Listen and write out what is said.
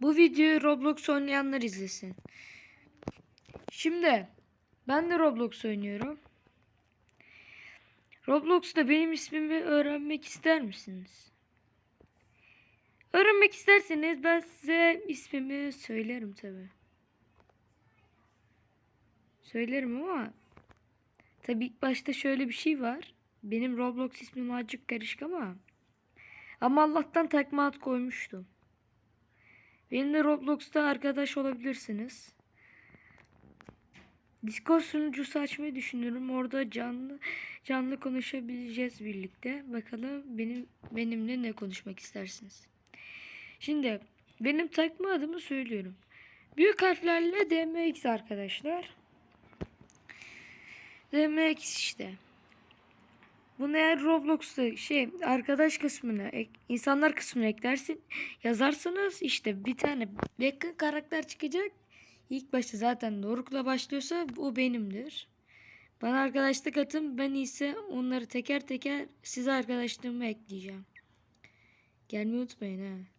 Bu videoyu Roblox oynayanlar izlesin. Şimdi ben de Roblox oynuyorum. Roblox'ta benim ismimi öğrenmek ister misiniz? Öğrenmek isterseniz ben size ismimi söylerim tabi. Söylerim ama tabi başta şöyle bir şey var. Benim Roblox ismim acık karışık ama ama Allah'tan takma ad koymuştum. Benimle Roblox'ta arkadaş olabilirsiniz. Discord sunucusu açmayı düşünüyorum. Orada canlı canlı konuşabileceğiz birlikte. Bakalım benim benimle ne konuşmak istersiniz. Şimdi benim takma adımı söylüyorum. Büyük harflerle DMX arkadaşlar. DMX işte. Bunu eğer Roblox'ta şey arkadaş kısmına ek- insanlar kısmına eklersin yazarsanız işte bir tane yakın karakter çıkacak. İlk başta zaten Doruk'la başlıyorsa o benimdir. Bana arkadaşlık atın ben ise onları teker teker size arkadaşlığıma ekleyeceğim. Gelmeyi unutmayın ha.